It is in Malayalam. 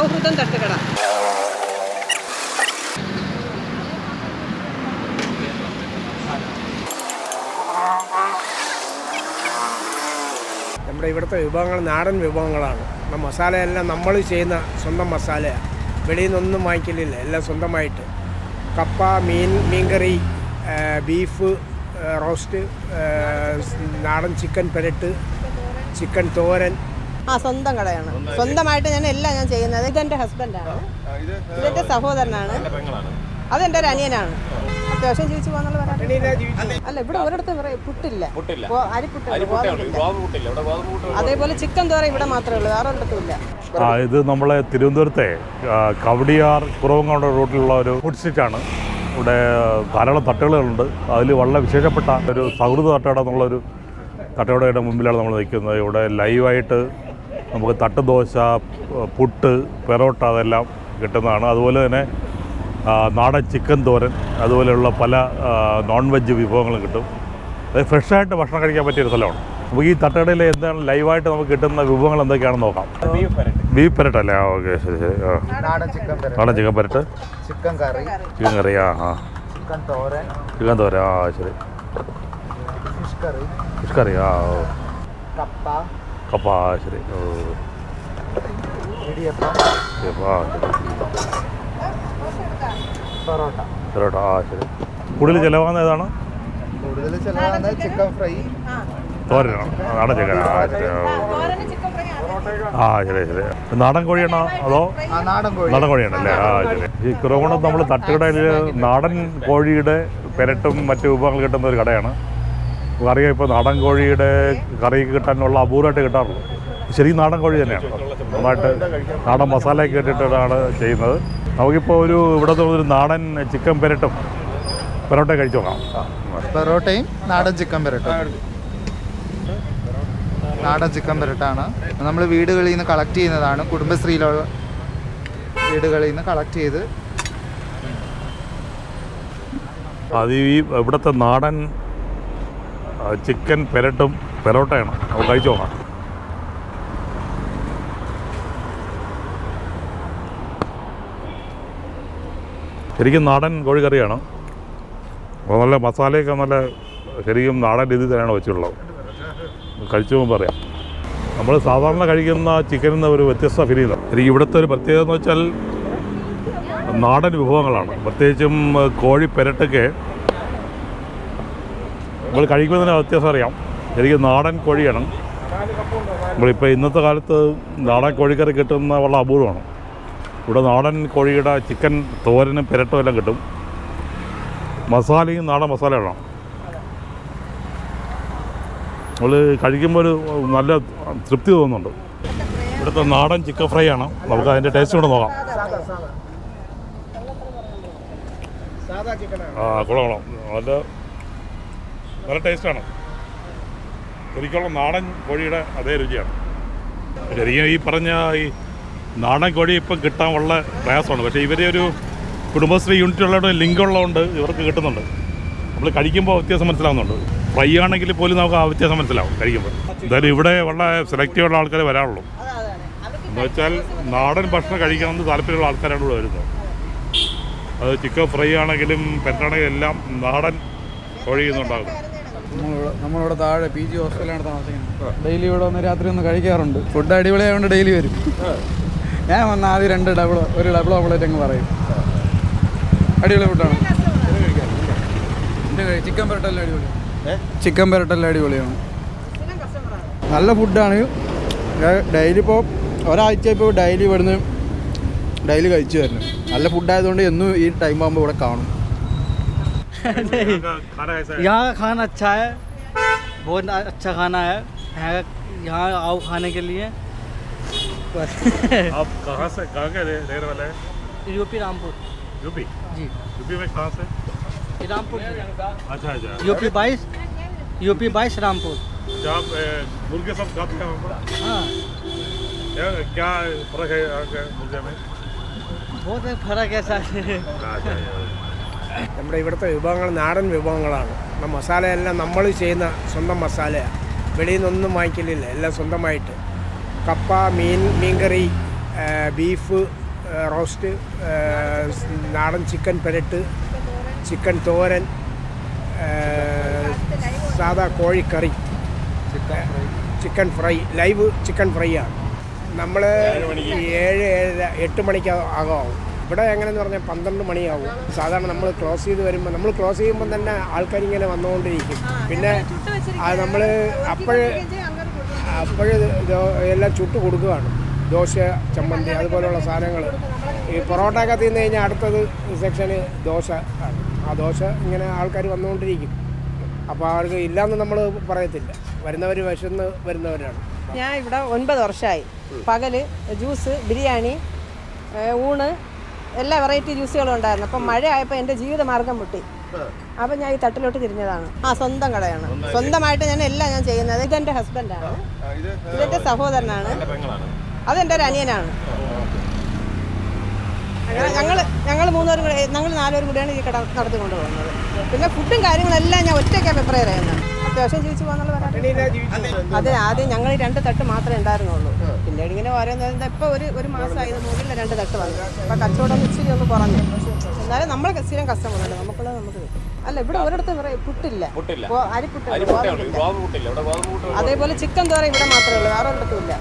സൗഹൃദം തട്ടുകട. നമ്മുടെ ഇവിടുത്തെ വിഭവങ്ങൾ നാടൻ വിഭവങ്ങളാണ്. നമ്മുടെ മസാലയെല്ലാം നമ്മൾ ചെയ്യുന്ന സ്വന്തം മസാലയാണ് വെളിയിൽ നിന്നൊന്നും വാങ്ങിക്കലില്ല എല്ലാം സ്വന്തമായിട്ട്. കപ്പ മീൻ മീൻകറി ബീഫ് റോസ്റ്റ് നാടൻ ചിക്കൻ പെരട്ട് ചിക്കൻ തോരൻ ആ സ്വന്തം കടയാണ്. സ്വന്തമായിട്ട് ഞാൻ എല്ലാം ഞാൻ ചെയ്യുന്നത്. ഇതെന്റെ ഹസ്ബൻഡാണ്. ഇതെന്റെ സഹോദരനാണ്. അതെന്റെ ഒരു അനിയനാണ്. അത്യാവശ്യം ജീവിച്ചു പോകാന്നുള്ള പറയാം അല്ല ഇവിടെ ഒരിടത്ത് പുട്ടില്ല. അരിപ്പുട്ടില്ല അതേപോലെ ചിക്കൻ തോറ ഇവിടെ മാത്രമേ ഉള്ളൂ. വേറെ ഒരിടത്തും ഇല്ല. ആ ഇത് നമ്മളെ തിരുവനന്തപുരത്തെ കവടിയാർ കുറവങ്ങാട് റൂട്ടിലുള്ള ഒരു ഫുഡ് സ്ട്രീറ്റാണ് ഇവിടെ ധാരാളം തട്ടുകളുണ്ട്. അതിൽ വളരെ വിശേഷപ്പെട്ട ഒരു സൗഹൃദ തട്ടുകട എന്നുള്ളൊരു തട്ടുകടയുടെ മുമ്പിലാണ് നമ്മൾ നിൽക്കുന്നത്. ഇവിടെ ലൈവായിട്ട് നമുക്ക് തട്ടുദോശ പുട്ട് പെറോട്ട അതെല്ലാം കിട്ടുന്നതാണ്. അതുപോലെ തന്നെ നാടൻ ചിക്കൻ തോരൻ അതുപോലെയുള്ള പല നോൺ വെജ് വിഭവങ്ങളും കിട്ടും. അത് ഫ്രഷായിട്ട് ഭക്ഷണം കഴിക്കാൻ പറ്റിയ ഒരു സ്ഥലമാണ്. അപ്പോൾ ഈ തട്ടടയിൽ എന്താണ് ലൈവായിട്ട് നമുക്ക് കിട്ടുന്ന വിഭവങ്ങൾ എന്തൊക്കെയാണെന്ന് നോക്കാം. ബീഫ് പെരട്ട് അല്ലേ? ആ ഓക്കെ ശരി ശരി. ആ. നാടൻ ചിക്കൻ പെരട്ട്. നാടൻ chicken പെരട്ട്. Chicken curry. Chicken curry ആ ആ. ചിക്കൻ തോരൻ. ചിക്കൻ തോരൻ ആ ശരി. Fish curry. ഫിഷ് കറി ആ ഓ. കപ്പ. കപ്പ ആ ശരി. ഓ. പൊറോട്ട ആ ശരി. കൂടുതൽ ചിലവാകുന്ന ഏതാണ്? കൂടുതൽ ചിലവാകുന്നത് ചിക്കൻ ഫ്രൈ. തോരനാണ് ആ, നാടൻ ചിക്കൻ ആ ശരി. ആ, ശരി ശരി. നാടൻ കോഴിയാണോ അതോ നാടൻ കോഴിയാണല്ലേ ആ ശരി. ഈ കുറവുകൊണ്ട് നമ്മൾ തട്ടുകടയിൽ നാടൻ കോഴിയുടെ പെരട്ടും മറ്റു വിഭവങ്ങൾ കിട്ടുന്ന ഒരു കടയാണ്. അറിയാം ഇപ്പോൾ നാടൻ കോഴിയുടെ കറി കിട്ടാനുള്ള അപൂർവമായിട്ട് കിട്ടാറുള്ളൂ. ശരി നാടൻ കോഴി തന്നെയാണ്. നന്നായിട്ട് നാടൻ മസാലയൊക്കെ ഇട്ടിട്ടാണ് ചെയ്യുന്നത്. നമുക്കിപ്പോൾ ഒരു ഇവിടെ ഒരു നാടൻ ചിക്കൻ പെരട്ടും പെരോട്ട കഴിച്ചു നോക്കാം പെറോട്ടയും നാടൻ ചിക്കൻ പെരട്ടും. നാടൻ ചിക്കൻ പെരട്ടാണ്. നമ്മൾ വീടുകളിൽ നിന്ന് കളക്ട് ചെയ്യുന്നതാണ്. കുടുംബശ്രീയിലുള്ള വീടുകളിൽ നിന്ന് കളക്ട് ചെയ്ത് അത് ഈ ഇവിടുത്തെ നാടൻ ചിക്കൻ പെരട്ടും പെരോട്ടയാണ് അത് കഴിച്ചു? നോക്കാം ശരിക്കും നാടൻ കോഴിക്കറിയാണ്. അപ്പോൾ നല്ല മസാലയൊക്കെ നല്ല ശരിക്കും നാടൻ രീതിയിൽ തന്നെയാണ് വെച്ചിട്ടുള്ളത്. കഴിച്ചു പോകുമ്പോൾ പറയാം. നമ്മൾ സാധാരണ കഴിക്കുന്ന ചിക്കനിൽ ഒരു വ്യത്യസ്ത ഫീൽ എനിക്ക് ഇവിടുത്തെ ഒരു പ്രത്യേകത എന്ന് വെച്ചാൽ നാടൻ വിഭവങ്ങളാണ്. പ്രത്യേകിച്ചും കോഴി പെരട്ടൊക്കെ നമ്മൾ കഴിക്കുന്നതിന് വ്യത്യാസം അറിയാം എനിക്ക് നാടൻ കോഴിയാണ്. നമ്മളിപ്പോൾ ഇന്നത്തെ കാലത്ത് നാടൻ കോഴിക്കറി കിട്ടുന്ന വളരെ അപൂർവമാണ്. ഇവിടെ നാടൻ കോഴിയുടെ ചിക്കൻ തോരനും പെരട്ടും എല്ലാം കിട്ടും. മസാലയും നാടൻ മസാലയാണ് നമ്മൾ കഴിക്കുമ്പോൾ ഒരു നല്ല തൃപ്തി തോന്നുന്നുണ്ട്. ഇവിടുത്തെ നാടൻ ചിക്കൻ ഫ്രൈ ആണ് നമുക്ക് അതിന്റെ ടേസ്റ്റ് കൂടെ നോക്കാം. ആ കൊള്ളാം കൊള്ളാം. നല്ല നല്ല ടേസ്റ്റാണ്. ശരിക്കുള്ള നാടൻ കോഴിയുടെ അതേ രുചിയാണ്. ശരിക്കും ഈ പറഞ്ഞ ഈ നാടൻ കോഴി ഇപ്പം കിട്ടാൻ ഉള്ള പ്രയാസമാണ്. പക്ഷേ ഇവരെ ഒരു കുടുംബശ്രീ യൂണിറ്റ് ഉള്ളതുകൊണ്ട് ലിങ്ക് ഉള്ളതുകൊണ്ട് ഇവർക്ക് കിട്ടുന്നുണ്ട്. നമ്മൾ കഴിക്കുമ്പോൾ വ്യത്യാസം മനസ്സിലാവുന്നുണ്ട്. ഫ്രൈ ആണെങ്കിൽ പോലും നമുക്ക് ആ വ്യത്യാസം മനസ്സിലാവും കഴിക്കുമ്പോൾ. എന്തായാലും ഇവിടെ വളരെ സെലക്റ്റീവുള്ള ആൾക്കാരെ വരാറുള്ളൂ. എന്ന് വെച്ചാൽ നാടൻ ഭക്ഷണം കഴിക്കണമെന്ന് താല്പര്യമുള്ള ആൾക്കാരാണ് ഇവിടെ വരുന്നത്. അത് ചിക്കൻ ഫ്രൈ ആണെങ്കിലും പെറ്റാണെങ്കിലും എല്ലാം നാടൻ കോഴി നിന്നുണ്ടാകും നമ്മളിവിടെ നമ്മളിവിടെ താഴെ പി ജി ഹോസ്റ്റലിലാണ് താമസിക്കുന്നത്. ഡെയിലി ഇവിടെ വന്ന് രാത്രി ഒന്ന് കഴിക്കാറുണ്ട്. ഫുഡ് അടിപൊളിയായതുകൊണ്ട് ഡെയിലി വരും. ഞാൻ വന്ന ആദ്യം രണ്ട് ഡബിൾ ഒരു ഡബിൾ ഓംപ്ലേറ്റ് അങ്ങ് പറയും. അടിപൊളി ഫുഡാണ്. ചിക്കൻ പെരട്ടെല്ലാം അടിപൊളി ചിക്കൻ പെരട്ടെല്ലാം അടിപൊളിയാണ്. നല്ല ഫുഡാണ്. ഡെയിലി ഇപ്പോൾ ഒരാഴ്ച ഇപ്പോൾ ഡെയിലി ഇവിടുന്ന് ഡെയിലി കഴിച്ചു വരുന്നു നല്ല ഫുഡായതുകൊണ്ട് എന്നും ഈ ടൈം ആകുമ്പോൾ ഇവിടെ കാണും. यहाँ का खाना अच्छा है। बहुत अच्छा खाना है। यहाँ आओ खाने के लिए। बस। आप कहाँ से कहाँ के रह- रहने वाले हैं? यूपी रामपुर। यूपी? जी। यूपी में कहाँ से? रामपुर अच्छा अच्छा। यूपी बाईस यूपी बाईस रामपुर। ए, मुर्गे सब खाते हैं? हाँ। क्या क्या फ़र्क है मुर्गे में? बहुत फ़र्क है सर। നമ്മുടെ ഇവിടുത്തെ വിഭവങ്ങൾ നാടൻ വിഭവങ്ങളാണ്. നമ്മുടെ മസാലയെല്ലാം നമ്മൾ ചെയ്യുന്ന സ്വന്തം മസാലയാണ് വെളിയിൽ നിന്നൊന്നും വാങ്ങിക്കലില്ല എല്ലാം സ്വന്തമായിട്ട്. കപ്പ മീൻ മീൻകറി ബീഫ് റോസ്റ്റ് നാടൻ ചിക്കൻ പെരട്ട് ചിക്കൻ തോരൻ സാധാ സാദാ കോഴിക്കറി chicken fry. Live chicken fry ആണ്. നമ്മൾ ഏഴ് ഏഴര എട്ട് മണിക്ക് ആകാവും ഇവിടെ എങ്ങനെയെന്ന് പറഞ്ഞാൽ പന്ത്രണ്ട് മണിയാവും. സാധാരണ നമ്മൾ ക്ലോസ് ചെയ്ത് വരുമ്പോൾ നമ്മൾ ക്ലോസ് ചെയ്യുമ്പോൾ തന്നെ ആൾക്കാർ ഇങ്ങനെ വന്നുകൊണ്ടിരിക്കും പിന്നെ നമ്മൾ അപ്പോഴ് അപ്പോഴ് എല്ലാം ചുട്ട് കൊടുക്കുകയാണ്. ദോശ ചമ്മന്തി അതുപോലെയുള്ള സാധനങ്ങൾ ഈ പൊറോട്ട ഒക്കെ തിന്നു കഴിഞ്ഞാൽ അടുത്തത് സെക്ഷന് ദോശ ആണ്. ആ ദോശ ഇങ്ങനെ ആൾക്കാർ വന്നുകൊണ്ടിരിക്കും. അപ്പോൾ അവർക്ക് ഇല്ലയെന്ന് നമ്മൾ പറയത്തില്ല. വരുന്നവർ വിശന്ന് വരുന്നവരാണ്. ഞാൻ ഇവിടെ ഒൻപത് വർഷമായി പകൽ ജ്യൂസ് ബിരിയാണി ഊണ് എല്ലാ വെറൈറ്റി ജ്യൂസുകളും ഉണ്ടായിരുന്നു. അപ്പം മഴ ആയപ്പോൾ എന്റെ ജീവിത മാർഗം മുട്ടി അപ്പം ഞാൻ ഈ തട്ടിലോട്ട് തിരിഞ്ഞതാണ്. ആ സ്വന്തം കടയാണ്. സ്വന്തമായിട്ട്. ഞാൻ എല്ലാം ഞാൻ ചെയ്യുന്നത്. ഇതെന്റെ ഹസ്ബൻഡാണ് ഇതെന്റെ സഹോദരനാണ്. അതെന്റെ ഒരു അനിയനാണ്. അങ്ങനെ ഞങ്ങൾ ഞങ്ങൾ മൂന്നുപേരും കൂടെ ഞങ്ങൾ നാലുപേരും കൂടിയാണ് ഈ കട നടത്തിക്കൊണ്ട് പോകുന്നത് പിന്നെ ഫുഡും കാര്യങ്ങളെല്ലാം ഞാൻ ഒറ്റയ്ക്കാണ് പ്രിപ്പയർ ചെയ്യുന്നത്. അത്യാവശ്യം ജീവിച്ചു പോകാന്നുള്ള അതെ ആദ്യം ഞങ്ങൾ ഈ രണ്ട് തട്ട് മാത്രമേ ഉണ്ടായിരുന്നുള്ളൂ. പിന്നീട് ഇങ്ങനെ ഓരോന്ന് ഇപ്പോൾ ഒരു ഒരു മാസമായി ഇത് മുകളിൽ രണ്ട് തട്ട് വന്നു. അപ്പോൾ കച്ചവടം ഇച്ചിരി ഒന്ന് കുറഞ്ഞു. എന്നാലും നമ്മളെ സ്ഥിരം കസ്റ്റമർ ഉണ്ട് നമുക്കുള്ളത് നമുക്ക് അല്ല ഇവിടെ ഒരിടത്ത് പുട്ടില്ല. അരിപ്പുട്ടില്ല. അതേപോലെ ചിക്കൻ തോറ ഇവിടെ മാത്രമേ ഉള്ളൂ. വേറെ ഒരിടത്തും ഇല്ല.